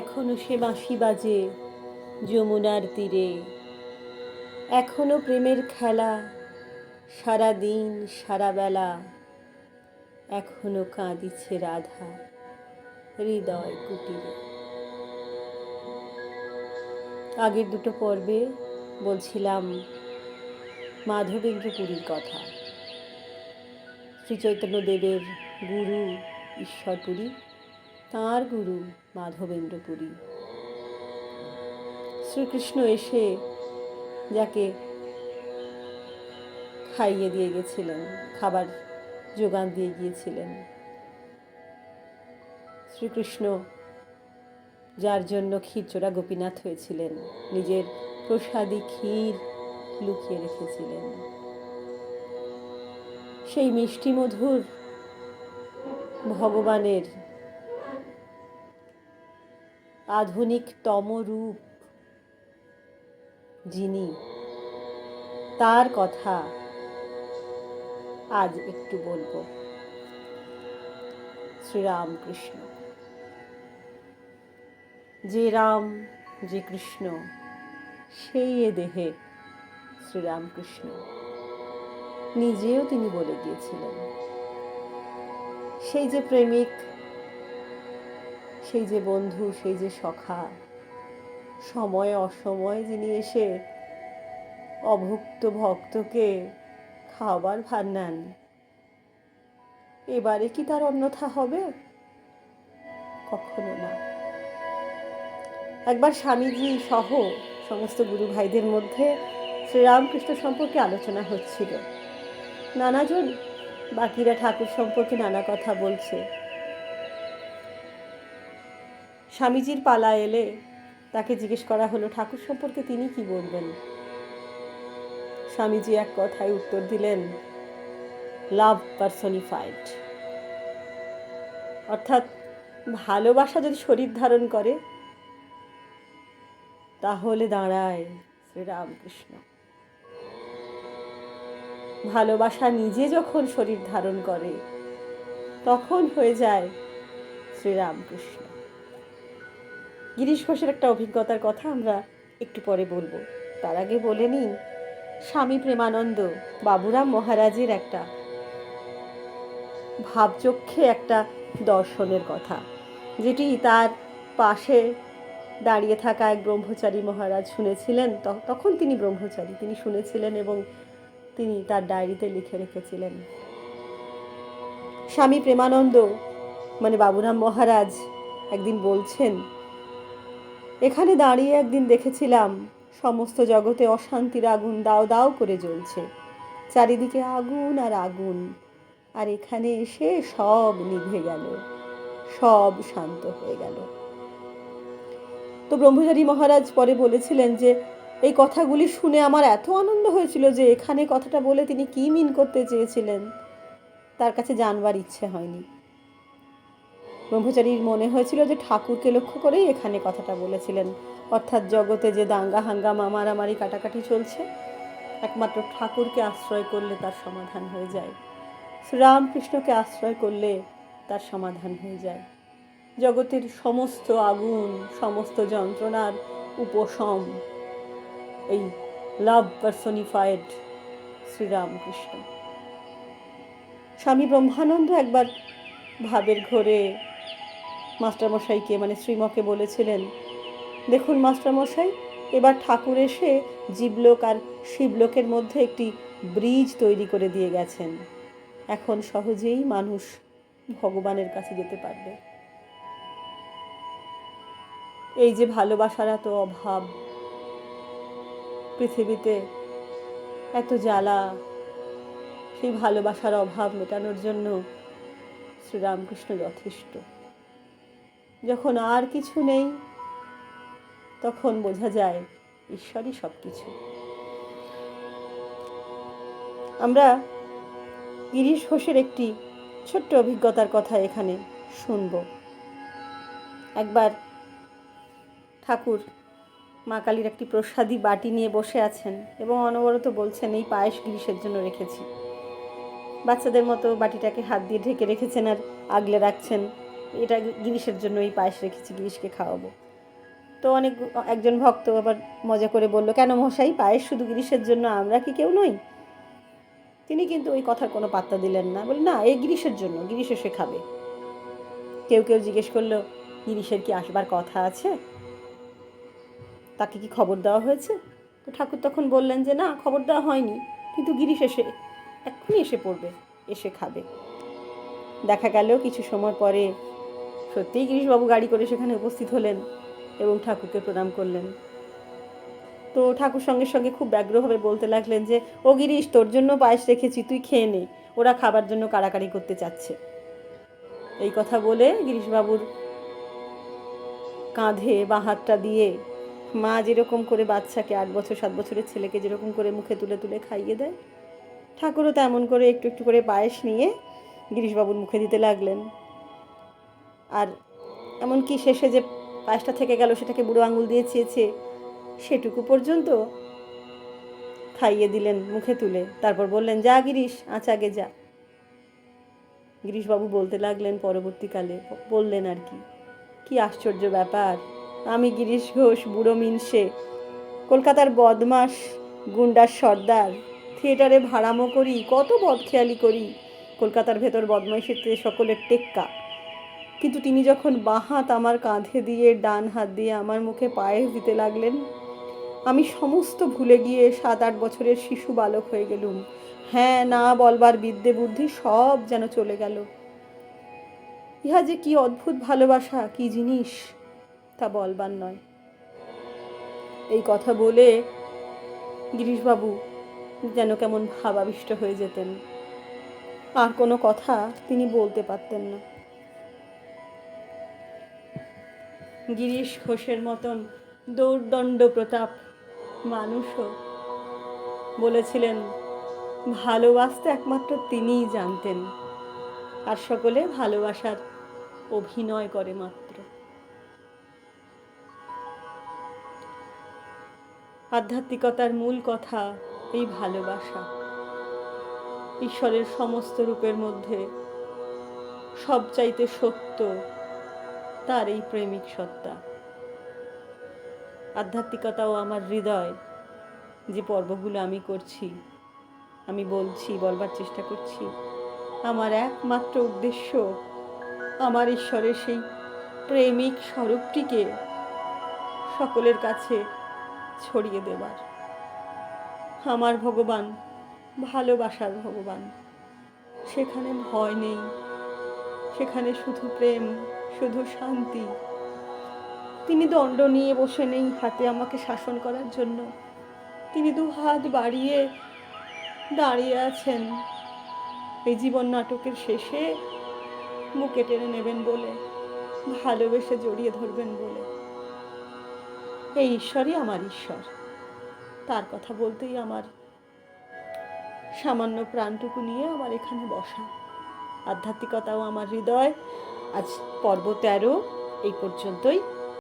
এখনও সে বাঁশি বাজে যমুনার তীরে। এখনও প্রেমের খেলা সারা দিন সারা বেলা এখনও কাঁদিছে রাধা হৃদয় কুটিরে। আগের দুটো পর্বে বলছিলাম মাধবেন্দ্র পুরীর কথা। শ্রী চৈতন্যদেবের গুরু ঈশ্বরপুরী। তাঁর গুরু মাধবেন্দ্র পুরী। শ্রীকৃষ্ণ এসে যাকে খাইয়ে দিয়ে গেছিলেন, খাবার যোগান দিয়ে গিয়েছিলেন। শ্রীকৃষ্ণ যার জন্য ক্ষীরচোরা গোপীনাথ হয়েছিলেন, নিজের প্রসাদী ক্ষীর লুকিয়ে রেখেছিলেন। সেই মিষ্টি মধুর ভগবানের আধুনিকতম রূপ যিনি তার কথা আজ একটু বলব। শ্রীরামকৃষ্ণ। যে রাম, যে কৃষ্ণ, সেই এ দেহে শ্রীরামকৃষ্ণ। নিজেও তিনি বলে গিয়েছিলেন। সেই যে প্রেমিক সেই যে বন্ধু, সেই যে সখা। সময় অসময়ে যিনি এসে অভুক্ত ভক্তকে খাওয়াবার ভার নেন। এবারে কি তার অন্যথা হবে? কখনো না। একবার স্বামীজি সহ সমস্ত গুরু ভাইদের মধ্যে শ্রীরামকৃষ্ণ সম্পর্কে আলোচনা হচ্ছিল। নানাজন বাকিরা ঠাকুর সম্পর্কে নানা কথা বলছে। স্বামীজির পালা এলে তাকে জিজ্ঞেস করা হলো, ঠাকুর সম্পর্কে তিনি কি বলবেন? স্বামীজি এক কথায় উত্তর দিলেন, লাভ পার্সনিফাইড। অর্থাৎ ভালোবাসা যদি শরীর ধারণ করে, তাহলে দাঁড়ায় শ্রীরামকৃষ্ণ। ভালোবাসা নিজে যখন শরীর ধারণ করে, তখন হয়ে যায় শ্রীরামকৃষ্ণ। গিরিশ ঘোষের একটা অভিজ্ঞতার কথা আমরা একটু পরে বলব। তার আগে বলে নিই, স্বামী প্রেমানন্দ বাবুরাম মহারাজের একটা ভাবচক্ষে একটা দর্শনের কথা, যেটি তার পাশে দাঁড়িয়ে থাকা এক ব্রহ্মচারী মহারাজ শুনেছিলেন। তখন তিনি ব্রহ্মচারী, তিনি শুনেছিলেন এবং তিনি তার ডায়েরিতে লিখে রেখেছিলেন। স্বামী প্রেমানন্দ মানে বাবুরাম মহারাজ, একদিন বলছেন এখানে দাঁড়িয়ে একদিন দেখেছিলাম, সমস্ত জগতে অশান্তির আগুন দাও দাও করে জ্বলছে। চারিদিকে আগুন আর আগুন, আর এখানে এসে সব নিভে গেল, সব শান্ত হয়ে গেল। তো ব্রহ্মচারী মহারাজ পরে বলেছিলেন যে, এই কথাগুলি শুনে আমার এত আনন্দ হয়েছিল যে এখানে কথাটা বলে তিনি কি মিন করতে চেয়েছিলেন, তার কাছে জানবার ইচ্ছে হয়নি। ব্রহ্মচারীর মনে হয়েছিল যে ঠাকুরকে লক্ষ্য করেই এখানে কথাটা বলেছিলেন। অর্থাৎ জগতে যে দাঙ্গা, হাঙ্গামা, মারামারি, কাটাকাটি চলছে, একমাত্র ঠাকুরকে আশ্রয় করলে তার সমাধান হয়ে যায়। শ্রীরামকৃষ্ণকে আশ্রয় করলে তার সমাধান হয়ে যায়। জগতের সমস্ত আগুন, সমস্ত যন্ত্রণার উপশম, এই লাভ পার্সনিফাইড শ্রীরামকৃষ্ণ। স্বামী ব্রহ্মানন্দ একবার ভাবের ঘরে মাস্টারমশাইকে মানে শ্রীমকে বলেছিলেন, দেখুন মাস্টারমশাই, এবার ঠাকুর এসে জীবলোক আর শিবলোকের মধ্যে একটি ব্রিজ তৈরি করে দিয়ে গেছেন। এখন সহজেই মানুষ ভগবানের কাছে যেতে পারবে। এই যে ভালোবাসার এত অভাব, পৃথিবীতে এত জ্বালা, সেই ভালোবাসার অভাব মেটানোর জন্য শ্রীরামকৃষ্ণ যথেষ্ট। যখন আর কিছু নেই, তখন বোঝা যায় ঈশ্বরই সব কিছু আমরা গিরিশ ঘোষের একটি ছোট্ট অভিজ্ঞতার কথা এখানে শুনব। একবার ঠাকুর মা কালীর একটি প্রসাদী বাটি নিয়ে বসে আছেন এবং অনবরত বলছেন, এই পায়েস গিরিশের জন্য রেখেছি। বাচ্চাদের মতো বাটিটাকে হাত দিয়ে ঢেকে রেখেছেন আর আগলে রাখছেন। এটা গিরিশের জন্য এই পায়েস রেখেছি, গিরিশকে খাওয়াবো। তো অনেক একজন ভক্ত আবার মজা করে বলল, কেন মশাই, পায়েস শুধু গিরিশের জন্য, আমরা কি কেউ নই? তিনি কিন্তু ওই কথার কোনো পাত্তা দিলেন না। বলে না এই গিরিশের জন্য, গিরিশ এসে খাবে। কেউ কেউ জিজ্ঞেস করল, গিরিশের কি আসবার কথা আছে? তাকে কি খবর দেওয়া হয়েছে? তো ঠাকুর তখন বললেন যে, না, খবর দেওয়া হয়নি, কিন্তু গিরিশ এসে, এক্ষুনি এসে পড়বে, এসে খাবে। দেখা গেল, কিছু সময় পরে সত্যিই গিরিশবাবু গাড়ি করে সেখানে উপস্থিত হলেন এবং ঠাকুরকে প্রণাম করলেন। তো ঠাকুর সঙ্গে সঙ্গে খুব ব্যগ্রভাবে বলতে লাগলেন যে, ও গিরিশ, তোর জন্য পায়েস রেখেছি, তুই খেয়ে নে। ওরা খাবার জন্য কাড়াকাড়ি করতে চাচ্ছে। এই কথা বলে গিরিশবাবুর কাঁধে বাঁ হাতটা দিয়ে মা যেরকম করে বাচ্চাকে আট বছর, সাত বছরের ছেলেকে যেরকম করে মুখে তুলে তুলে খাইয়ে দেয়, ঠাকুরও তেমন করে একটু একটু করে পায়েস নিয়ে গিরিশবাবুর মুখে দিতে লাগলেন। আর এমনকি শেষে যে পায়েসটা থেকে গেল, সেটাকে বুড়ো আঙুল দিয়ে চেয়েছে, সেটুকু পর্যন্ত খাইয়ে দিলেন মুখে তুলে। তারপর বললেন, যা গিরিশ আজ আগে যা। গিরিশবাবু বলতে লাগলেন পরবর্তীকালে, বললেন আর কি কি আশ্চর্য ব্যাপার, আমি গিরিশ ঘোষ, বুড়ো মিনসে, কলকাতার বদমাস, গুন্ডার সর্দার, থিয়েটারে ভাড়ামো করি, কত বদখেয়ালি করি, কলকাতার ভেতর বদমাইশিতে সকলের টেক্কা। কিন্তু তিনি যখন বাঁ হাত আমার কাঁধে দিয়ে, ডান হাত দিয়ে আমার মুখে পায়েস দিতে লাগলেন, আমি সমস্ত ভুলে গিয়ে সাত আট বছরের শিশু বালক হয়ে গেলুম। হ্যাঁ না বলবার বিদ্যে বুদ্ধি সব যেন চলে গেল। ইহা যে কি অদ্ভুত ভালোবাসা, কি জিনিস তা বলবার নয়। এই কথা বলে গিরিশবাবু যেন কেমন ভাবাবিষ্ট হয়ে যেতেন। আর কোনো কথা তিনি বলতে পারতেন না। গিরিশ ঘোষের মতন দৌর্দণ্ড প্রতাপ মানুষও বলেছিলেন, ভালোবাসতে একমাত্র তিনিই জানতেন, আর সকলে ভালোবাসার অভিনয় করে মাত্র। আধ্যাত্মিকতার মূল কথা এই ভালোবাসা। ঈশ্বরের সমস্ত রূপের মধ্যে সবচাইতে সত্য তার এই প্রেমিক সত্তা। আধ্যাত্মিকতাও আমার হৃদয়। যে পর্বগুলো আমি করছি, আমি বলছি, বলবার চেষ্টা করছি, আমার একমাত্র উদ্দেশ্য আমার ঈশ্বরের সেই প্রেমিক স্বরূপটিকে সকলের কাছে ছড়িয়ে দেবার। আমার ভগবান, ভালোবাসার ভগবান। সেখানে ভয় নেই, সেখানে শুধু প্রেম। শুধু শান্তি। তিনি দণ্ড নিয়ে বসে নেই হাতে আমাকে শাসন করার জন্য। তিনি দু হাত বাড়িয়ে দাঁড়িয়ে আছেন। এই জীবন নাটকের শেষে মুখে টেনে নেবেন বলে, ভালোবেসে জড়িয়ে ধরবেন বলে। এই ঈশ্বরই আমার ঈশ্বর। তার কথা বলতেই আমার সামান্য প্রাণটুকু নিয়ে আমার এখানে বসা। আধ্যাত্মিকতাও আমার হৃদয়। আজ পর্ব তেরো এই পর্যন্তই।